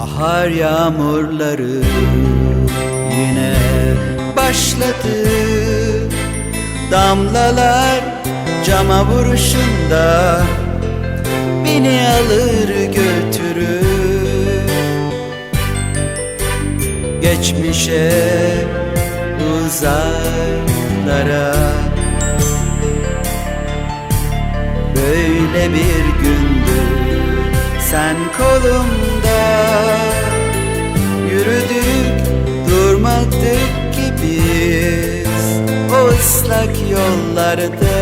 Bahar yağmurları yine başladı. Damlalar cama vuruşunda Beni alır götürür. Geçmişe uzaklara Böyle bir gündü sen kolumda Yürüdük durmadık ki biz. O ıslak yollarda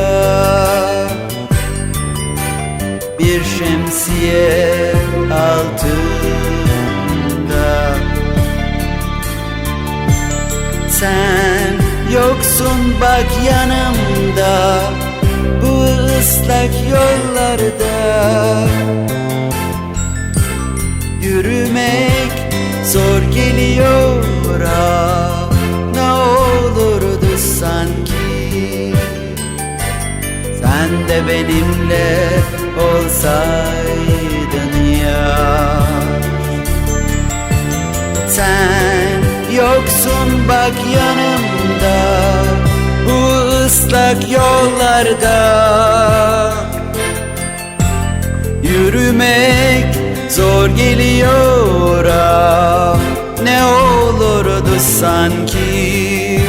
Bir şemsiye altında. Sen yoksun bak yanımda geliyor ah Ne olurdu sanki? Sen de benimle olsaydın ya. Sen yoksun bak yanımda Bu ıslak yollarda. Yürümek zor geliyor sanki.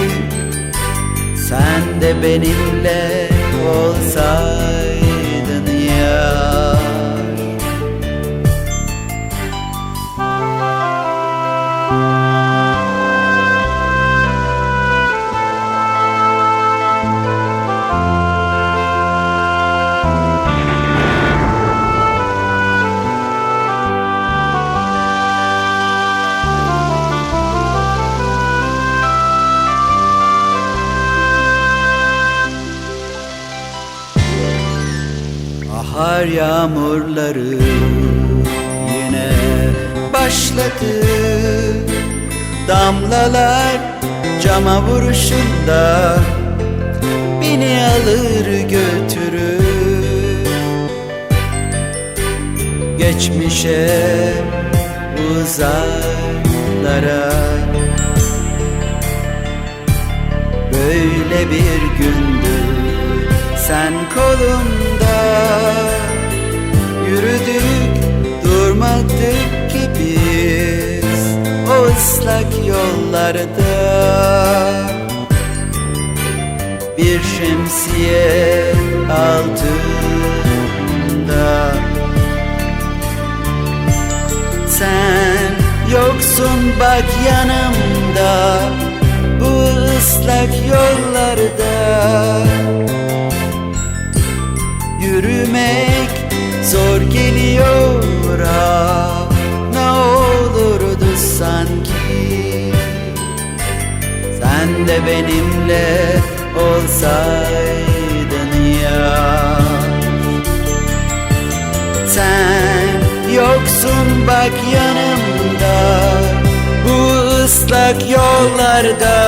Sen de benimle olsaydın Bahar yağmurları. Yine başladı Damlalar cama vuruşunda. Beni alır götürür. Geçmişe uzaklara Böyle bir gündü. Sen kolumda ıslak yollarda Bir şemsiye altında. Sen yoksun bak yanımda. Bu ıslak yollarda de benimle olsaydın ya. Sen yoksun bak yanımda Bu ıslak yollarda.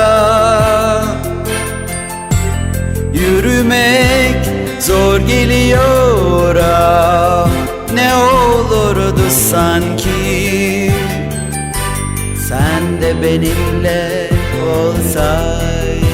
Yürümek zor geliyor ah Ne olurdu sanki. Sen de benimle all the time.